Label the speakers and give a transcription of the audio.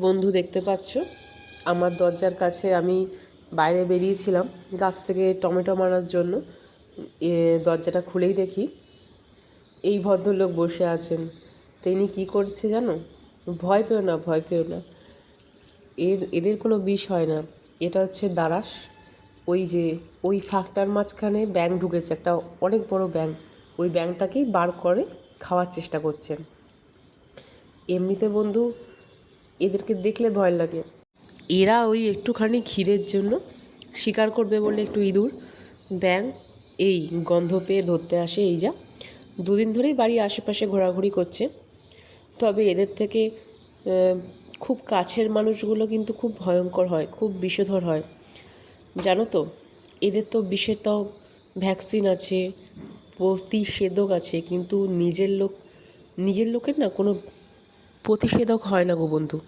Speaker 1: বন্ধু দেখতে পাচ্ছ। আমার দরজার কাছে আমি বাইরে বেরিয়েছিলাম গাছ থেকে টমেটো মারার জন্য। দরজাটা খুলেই দেখি। এই ভদ্রলোক বসে আছেন। তিনি কি করছে জানো? ভয় পেও না, ভয় পেও না। এর, এদের কোনো বিষ হয় না। এটা হচ্ছে দারাস। ওই যে, ওই ফাঁকটার মাঝখানে ব্যাং ঢুকেছে, একটা অনেক বড় ব্যাং ওই ব্যাংটাকেই বার করে খাওয়ার চেষ্টা করছেন। এমনিতে বন্ধু এদেরকে দেখলে ভয় লাগে। এরা ওই একটুখানি ক্ষীরের জন্য শিকার করবে বলে একটু ইঁদুর। ব্যাং, এই গন্ধ পেয়ে ধরতে আসে এই যা। দুদিন ধরেই বাড়ির আশেপাশে ঘোরাঘুরি করছে। তবে এদের থেকে খুব কাছের মানুষগুলো কিন্তু খুব ভয়ঙ্কর হয়, খুব বিষধর হয়। জানো তো, এদের তো বিষের তো ভ্যাকসিন আছে, প্রতিষেধক আছে, কিন্তু নিজের লোক, নিজের লোকের না, কোনো প্রতিষেধক হয় না গো বন্ধু।